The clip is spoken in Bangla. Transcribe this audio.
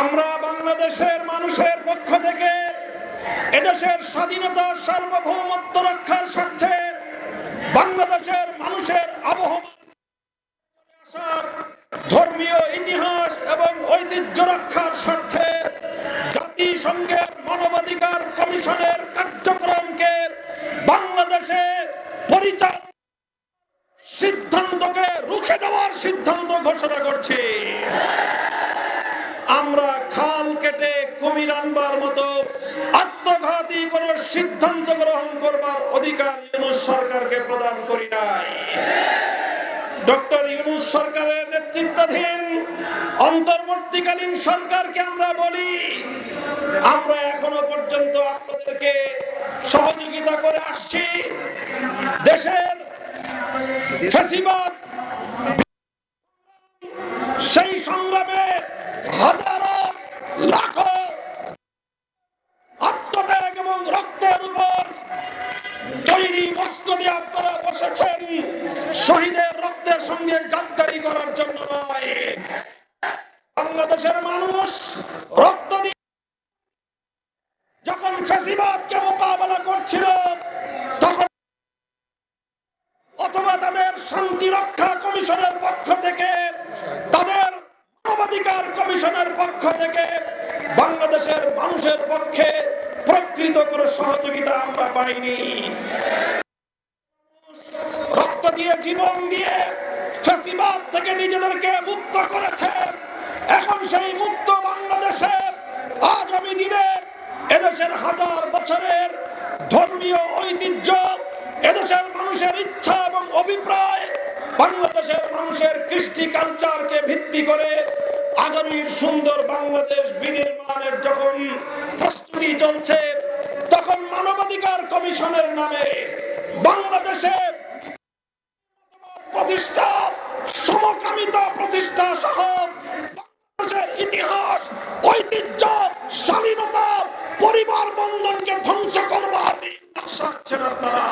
আমরা বাংলাদেশের মানুষের পক্ষ থেকে এদেশের স্বাধীনতা সার্বভৌমত্ব রক্ষার স্বার্থে বাংলাদেশের মানুষের আবহাওয়া ধর্মীয় ইতিহাস এবং ঐতিহ্য রক্ষার স্বার্থে জাতিসংঘের মানবাধিকার কমিশনের কার্যক্রমকে বাংলাদেশে পরিচালনা সিদ্ধান্তকে রুখে দেওয়ার সিদ্ধান্ত ঘোষণা করছি। আমরা খাল কেটে কুমির আনবার মতো আত্মঘাতী কোন সিদ্ধান্ত গ্রহণ করবার অধিকার ইউনুস সরকারকে প্রদান করি নাই। ডক্টর ইউনুস সরকারের নেতৃত্বাধীন অন্তর্বর্তীকালীন সরকারকে আমরা বলি, আমরা এখনও পর্যন্ত আপনাদেরকে সহযোগিতা করে আসছি। দেশের সেই সংগ্রামে হাজারো লাখো আত্মত্যাগ এবং রক্তের উপর তৈরি বস্ত্র দিয়ে আপনারা বসেছেন। শহীদের রক্তের সঙ্গে গাদ্দারি করার জন্য নয়। বাংলাদেশের মানুষ রক্ত দিয়ে যখন ফেসিবাদকে মোকাবেলা করছিল, তখন অথবা তাদের শান্তি রক্ষা কমিশনের পক্ষ থেকে তাদের মানবাধিকার কমিশনের পক্ষ থেকে বাংলাদেশের মানুষের পক্ষে প্রকৃত কোনো সহযোগিতা আমরা পাইনি। রক্ত দিয়ে, জীবন দিয়ে ফেসিবাদ থেকে নিজেদেরকে মুক্ত করেছে। এখন সেই মুক্ত বাংলাদেশে আগামী দিনে এদেশের হাজার বছরের ধর্মীয় ঐতিহ্য, এদেশের মানুষের ইচ্ছা এবং অভিপ্রায়, বাংলাদেশের মানুষের কৃষ্টি কালচারকে ভিত্তি করে আগামীর সুন্দর বাংলাদেশ বিনির্মাণের যখন প্রস্তুতি চলছে, তখন মানবাধিকার কমিশনের নামে বাংলাদেশে প্রতিষ্ঠা, সমকামিতা প্রতিষ্ঠা সহ বাংলাদেশের ইতিহাস, ঐতিহ্য স্বাধীনতা পরিবার বন্ধনকে ধ্বংস করবার আশা আপনারা।